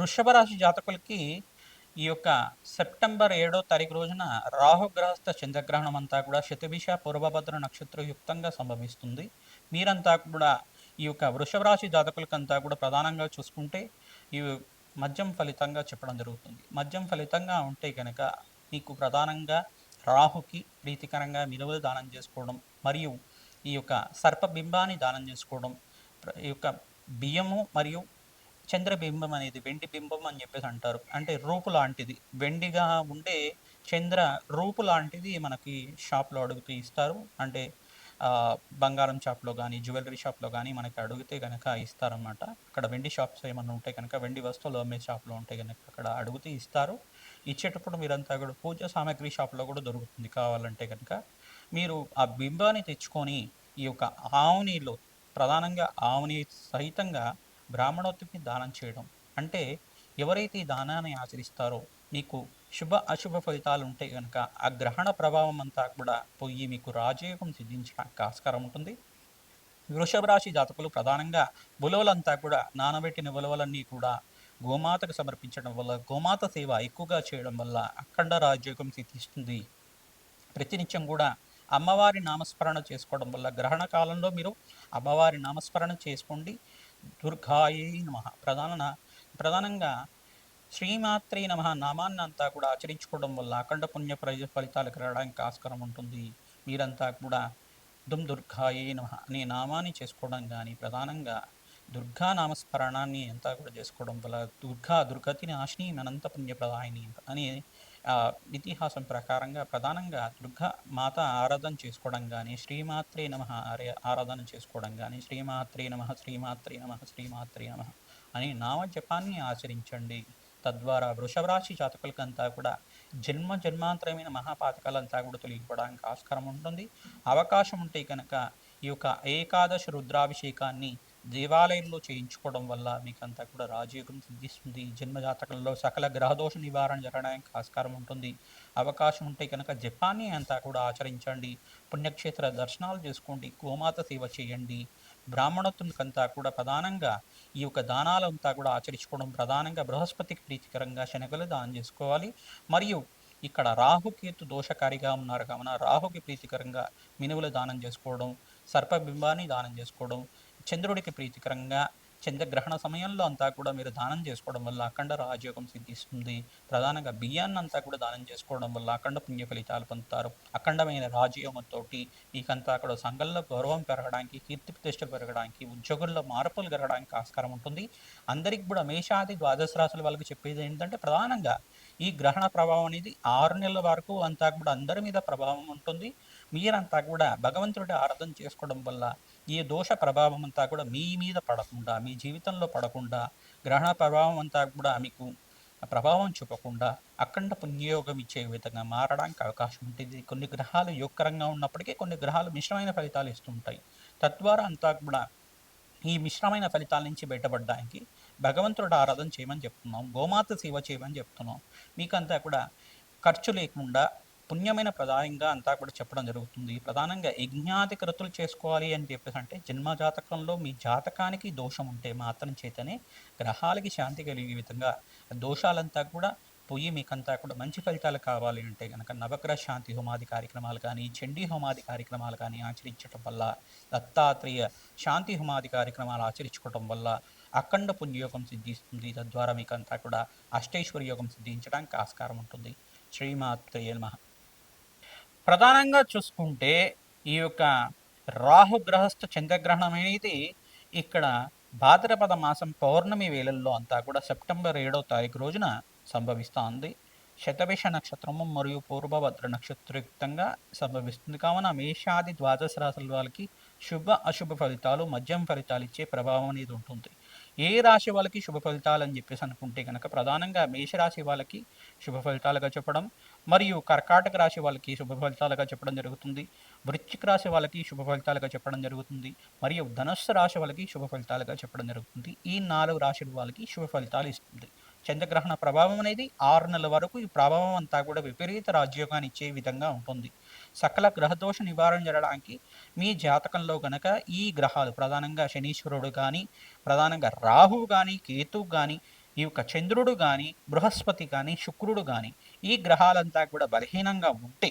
వృషభ రాశి జాతకులకి ఈ యొక్క సెప్టెంబర్ ఏడో తారీఖు రోజున రాహుగ్రహస్థ చంద్రగ్రహణం అంతా కూడా శతభిష పూర్వభద్ర నక్షత్రయుక్తంగా సంభవిస్తుంది. మీరంతా కూడా ఈ యొక్క వృషభ రాశి జాతకులకంతా కూడా ప్రధానంగా చూసుకుంటే ఈ మద్యం ఫలితంగా చెప్పడం జరుగుతుంది. మద్యం ఫలితంగా ఉంటే కనుక మీకు ప్రధానంగా రాహుకి ప్రీతికరంగా మిలువలు దానం చేసుకోవడం మరియు ఈ యొక్క సర్పబింబాన్ని దానం చేసుకోవడం ఈ యొక్క బియ్యము మరియు చంద్రబింబం అనేది వెండి బింబం అని చెప్పేసి అంటారు. అంటే రూపు లాంటిది. వెండిగా ఉండే చంద్ర రూపు లాంటిది మనకి షాప్లో అడుగుతూ ఇస్తారు. అంటే బంగారం షాప్లో కానీ జ్యువెలరీ షాప్లో కానీ మనకి అడిగితే కనుక ఇస్తారన్నమాట. అక్కడ వెండి షాప్స్ ఏమైనా ఉంటే కనుక వెండి వస్తువులు అమ్మే షాప్లో ఉంటే కనుక అక్కడ అడుగుతూ ఇస్తారు. ఇచ్చేటప్పుడు మీరంతా కూడా పూజ సామాగ్రి షాప్లో కూడా దొరుకుతుంది కావాలంటే కనుక మీరు ఆ బింబాన్ని తెచ్చుకొని ఈ యొక్క ఆవునిలో ప్రధానంగా ఆవుని సహితంగా బ్రాహ్మణోత్తికి దానం చేయడం. అంటే ఎవరైతే ఈ దానాన్ని ఆచరిస్తారో మీకు శుభ అశుభ ఫలితాలు ఉంటే కనుక ఆ గ్రహణ ప్రభావం అంతా కూడా పోయి మీకు రాజయోగం సిద్ధించడానికి ఆస్కారం ఉంటుంది. వృషభ రాశి జాతకులు ప్రధానంగా ఉలవలంతా కూడా నానబెట్టిన ఉలవలన్నీ కూడా గోమాతకు సమర్పించడం వల్ల గోమాత సేవ ఎక్కువగా చేయడం వల్ల అఖండ రాజయోగం సిద్ధిస్తుంది. ప్రతినిత్యం కూడా అమ్మవారి నామస్మరణ చేసుకోవడం వల్ల గ్రహణ కాలంలో మీరు అమ్మవారి నామస్మరణ చేసుకోండి. దుర్గాయే నమ. ప్రధాన ప్రధానంగా శ్రీమాత్రే నమ నామాన్ని అంతా కూడా ఆచరించుకోవడం వల్ల అఖండ పుణ్య ప్రజ ఫలితాలకు రావడానికి ఆస్కారం ఉంటుంది. మీరంతా కూడా దుమ్ దుర్గాయే నమ అనే నామాన్ని చేసుకోవడం కానీ ప్రధానంగా దుర్గా నామస్మరణాన్ని అంతా కూడా చేసుకోవడం వల్ల దుర్గా దుర్గతి నాశిని అనంత పుణ్యప్రదాయని అని ఇతిహాసం ప్రకారంగా ప్రధానంగా దుర్గా మాత ఆరాధన చేసుకోవడం కానీ శ్రీమాత్రే నమ ఆరాధన చేసుకోవడం కానీ శ్రీమాత్రే నమ శ్రీమాత్రే నమ శ్రీమాత్రే నమ అని నామ జపాన్ని ఆచరించండి. తద్వారా వృషభరాశి జాతకులకంతా కూడా జన్మ జన్మాంతరమైన మహాపాతకాలంతా కూడా తొలగిపోవడానికి ఆస్కారం ఉంటుంది. అవకాశం ఉంటే కనుక ఈ యొక్క ఏకాదశ రుద్రాభిషేకాన్ని దేవాలయంలో చేయించుకోవడం వల్ల మీకంతా కూడా రాజయోగం సిద్ధిస్తుంది. జన్మజాతకంలో సకల గ్రహదోష నివారణ జరగడానికి ఆస్కారం ఉంటుంది. అవకాశం ఉంటే కనుక జపాన్ని అంతా కూడా ఆచరించండి. పుణ్యక్షేత్ర దర్శనాలు చేసుకోండి. గోమాత సేవ చేయండి. బ్రాహ్మణత్వంకంతా కూడా ప్రధానంగా ఈ యొక్క దానాలంతా కూడా ఆచరించుకోవడం ప్రధానంగా బృహస్పతికి ప్రీతికరంగా శనగలు దానం చేసుకోవాలి. మరియు ఇక్కడ రాహుకేతు దోషకారిగా ఉన్నారు కావున రాహుకి ప్రీతికరంగా మినువులు దానం చేసుకోవడం సర్పబింబాన్ని దానం చేసుకోవడం చంద్రుడికి ప్రీతికరంగా చంద్రగ్రహణ సమయంలో అంతా కూడా మీరు దానం చేసుకోవడం వల్ల అఖండ రాజయోగం సిద్ధిస్తుంది. ప్రధానంగా బియ్యాన్ని అంతా కూడా దానం చేసుకోవడం వల్ల అఖండ పుణ్య ఫలితాలు పొందుతారు. అఖండమైన రాజయోగంతో మీకంతా కూడా సంఘంలో గౌరవం పెరగడానికి కీర్తి ప్రతిష్ట పెరగడానికి ఉద్యోగుల్లో మార్పులు జరగడానికి ఆస్కారం ఉంటుంది. అందరికి కూడా మేషాది ద్వాదశ రాశుల వాళ్ళకి చెప్పేది ఏంటంటే ప్రధానంగా ఈ గ్రహణ ప్రభావం అనేది ఆరు నెలల వరకు అంతా కూడా అందరి మీద ప్రభావం ఉంటుంది. మీరంతా కూడా భగవంతుడి ఆరాధన చేసుకోవడం వల్ల ఈ దోష ప్రభావం అంతా కూడా మీ మీద పడకుండా మీ జీవితంలో పడకుండా గ్రహణ ప్రభావం అంతా కూడా మీకు ప్రభావం చూపకుండా అఖండ పుణ్యయోగం ఇచ్చే విధంగా మారడానికి అవకాశం ఉంటుంది. కొన్ని గ్రహాలు యోగకరంగా ఉన్నప్పటికీ కొన్ని గ్రహాలు మిశ్రమైన ఫలితాలు ఇస్తుంటాయి తద్వారా అంతా కూడా ఈ మిశ్రమైన ఫలితాల నుంచి బయటపడడానికి భగవంతుడు ఆరాధన చేయమని చెప్తున్నాం. గోమాత సేవ చేయమని చెప్తున్నాం. మీకంతా కూడా ఖర్చు లేకుండా పుణ్యమైన ప్రదాయంగా అంతా కూడా చెప్పడం జరుగుతుంది. ప్రధానంగా యజ్ఞాది కృతులు చేసుకోవాలి అని చెప్పేసి అంటే జన్మ జాతకంలో మీ జాతకానికి దోషం ఉంటే మాత్రం చేతనే గ్రహాలకి శాంతి కలిగే విధంగా దోషాలంతా కూడా పోయి మీకంతా కూడా మంచి ఫలితాలు కావాలి అంటే కనుక నవగ్రహ శాంతి హోమాది కార్యక్రమాలు కానీ చండీ హోమాది కార్యక్రమాలు కానీ ఆచరించడం వల్ల దత్తాత్రేయ శాంతి హోమాది కార్యక్రమాలు ఆచరించుకోవడం వల్ల అఖండ పుణ్యయోగం సిద్ధిస్తుంది. తద్వారా మీకంతా కూడా అష్టైశ్వర్య యోగం సిద్ధించడానికి ఆస్కారం ఉంటుంది. శ్రీమాత్రేయ నమః. ప్రధానంగా చూసుకుంటే ఈ యొక్క రాహుగ్రహస్థ చంద్రగ్రహణం అనేది ఇక్కడ భాద్రపద మాసం పౌర్ణమి వేళల్లో అంతా కూడా సెప్టెంబర్ ఏడో తారీఖు రోజున సంభవిస్తోంది. శతభిష నక్షత్రము మరియు పూర్వభద్ర నక్షత్రయుక్తంగా సంభవిస్తుంది. కావున మేషాది ద్వాదశ రాశుల వాళ్ళకి శుభ అశుభ ఫలితాలు మద్యం ఫలితాలు ఇచ్చే ప్రభావం అనేది ఉంటుంది. ఏ రాశి వాళ్ళకి శుభ ఫలితాలు అని చెప్పేసి అనుకుంటే కనుక ప్రధానంగా మేషరాశి వాళ్ళకి శుభ ఫలితాలుగా చెప్పడం మరియు కర్కాటక రాశి వాళ్ళకి శుభ ఫలితాలుగా చెప్పడం జరుగుతుంది. వృశ్చిక రాశి వాళ్ళకి శుభ ఫలితాలుగా చెప్పడం జరుగుతుంది. మరియు ధనుస్సు రాశి వాళ్ళకి శుభ ఫలితాలుగా చెప్పడం జరుగుతుంది. ఈ నాలుగు రాశుల వాళ్ళకి శుభ ఫలితాలు ఇస్తుంది. చంద్రగ్రహణ ప్రభావం అనేది ఆరు నెలల వరకు ఈ ప్రభావం అంతా కూడా విపరీత రాజ్యోగాన్ని ఇచ్చే విధంగా ఉంటుంది. సకల గ్రహదోష నివారణ జరగడానికి మీ జాతకంలో గనక ఈ గ్రహాలు ప్రధానంగా శనీశ్వరుడు కానీ ప్రధానంగా రాహువు కానీ కేతువు కానీ ఈ యొక్క చంద్రుడు కానీ బృహస్పతి కానీ శుక్రుడు కానీ ఈ గ్రహాలంతా కూడా బలహీనంగా ఉంటే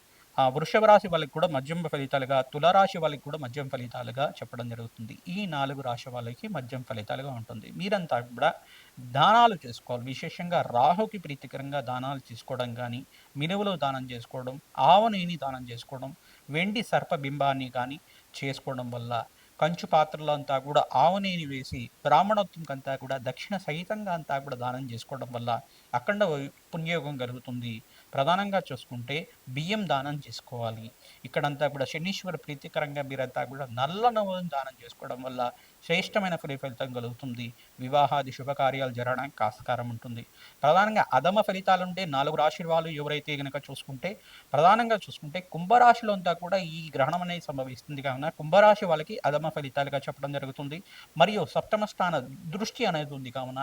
వృషభ రాశి వాళ్ళకి కూడా మద్యం ఫలితాలుగా తులరాశి వాళ్ళకి కూడా మద్యం ఫలితాలుగా చెప్పడం జరుగుతుంది. ఈ నాలుగు రాశి వాళ్ళకి మద్యం ఫలితాలుగా ఉంటుంది. మీరంతా కూడా దానాలు చేసుకోవాలి. విశేషంగా రాహుకి ప్రీతికరంగా దానాలు తీసుకోవడం కానీ మినువులు దానం చేసుకోవడం ఆవనేని దానం చేసుకోవడం వెండి సర్పబింబాన్ని కానీ చేసుకోవడం వల్ల కంచు పాత్రలో అంతా కూడా ఆవనేని వేసి బ్రాహ్మణోత్వంకంతా కూడా దక్షిణ సహితంగా అంతా కూడా దానం చేసుకోవడం వల్ల అఖండ పుణ్యయోగం కలుగుతుంది. ప్రధానంగా చూసుకుంటే బియ్యం దానం చేసుకోవాలి. ఇక్కడంతా కూడా శనీశ్వర ప్రీతికరంగా మీరంతా కూడా నల్ల నవ్వులను దానం చేసుకోవడం వల్ల శ్రేష్టమైన ఫలితం కలుగుతుంది. వివాహాది శుభకార్యాలు జరగడానికి ఆస్కారం ఉంటుంది. ప్రధానంగా అధమ ఫలితాలు ఉంటే నాలుగు రాశి వాళ్ళు ఎవరైతే కనుక చూసుకుంటే ప్రధానంగా చూసుకుంటే కుంభరాశిలో అంతా కూడా ఈ గ్రహణం అనేది సంభవిస్తుంది కావున కుంభరాశి వాళ్ళకి అధమ ఫలితాలుగా చెప్పడం జరుగుతుంది. మరియు సప్తమ స్థాన దృష్టి అనేది ఉంది కావున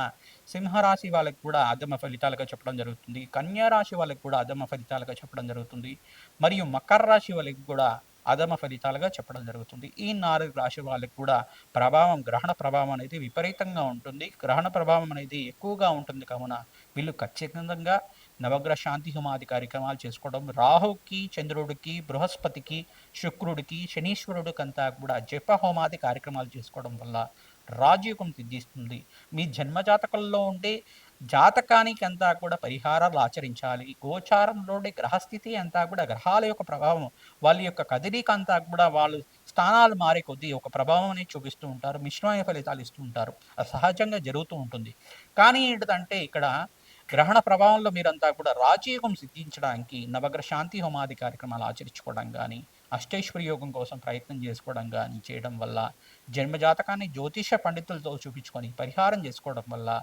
సింహరాశి వాళ్ళకి కూడా అధమ ఫలితాలుగా చెప్పడం జరుగుతుంది. కన్యా రాశి వాళ్ళకి కూడా అధమ ఫలితాలుగా చెప్పడం జరుగుతుంది. మరియు మకర రాశి వాళ్ళకి కూడా అధమ ఫలితాలుగా చెప్పడం జరుగుతుంది. ఈ నాలుగు రాశి వాళ్ళకి కూడా ప్రభావం గ్రహణ ప్రభావం అనేది విపరీతంగా ఉంటుంది. గ్రహణ ప్రభావం అనేది ఎక్కువగా ఉంటుంది. కావున వీళ్ళు ఖచ్చితంగా నవగ్రహ శాంతి హోమాది కార్యక్రమాలు చేసుకోవడం రాహుకి చంద్రుడికి బృహస్పతికి శుక్రుడికి శనీశ్వరుడికి అంతా కూడా జప హోమాది కార్యక్రమాలు చేసుకోవడం వల్ల రాజయోగం సిద్ధిస్తుంది. మీ జన్మజాతకంలో ఉండే జాతకానికి అంతా కూడా పరిహారాలు ఆచరించాలి. గోచారంలోని గ్రహస్థితి అంతా కూడా గ్రహాల యొక్క ప్రభావం వాళ్ళ యొక్క కదలిక అంతా కూడా వాళ్ళు స్థానాలు మారే కొద్దీ ఒక ప్రభావం చూపిస్తూ ఉంటారు మిశ్రమైన ఫలితాలు ఇస్తూ ఉంటారు. అది సహజంగా జరుగుతూ ఉంటుంది. కానీ ఏంటంటే ఇక్కడ గ్రహణ ప్రభావంలో మీరంతా కూడా రాజయోగం సిద్ధించడానికి నవగ్రహ శాంతి హోమాది కార్యక్రమాలు ఆచరించుకోవడం కానీ అష్టేశ్వరి యోగం కోసం ప్రయత్నం చేసుకోవడం కానీ చేయడం వల్ల జన్మజాతకాన్ని జ్యోతిష పండితులతో చూపించుకొని పరిహారం చేసుకోవడం వల్ల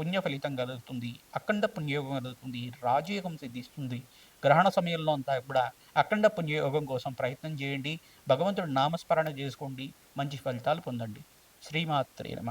పుణ్య ఫలితం కలుగుతుంది అఖండ పుణ్యయోగం కలుగుతుంది రాజయోగం సిద్ధిస్తుంది. గ్రహణ సమయంలో అంతా కూడా అఖండ పుణ్యయోగం కోసం ప్రయత్నం చేయండి. భగవంతుడు నామస్మరణ చేసుకోండి. మంచి ఫలితాలు పొందండి. శ్రీమాత్రే నమ.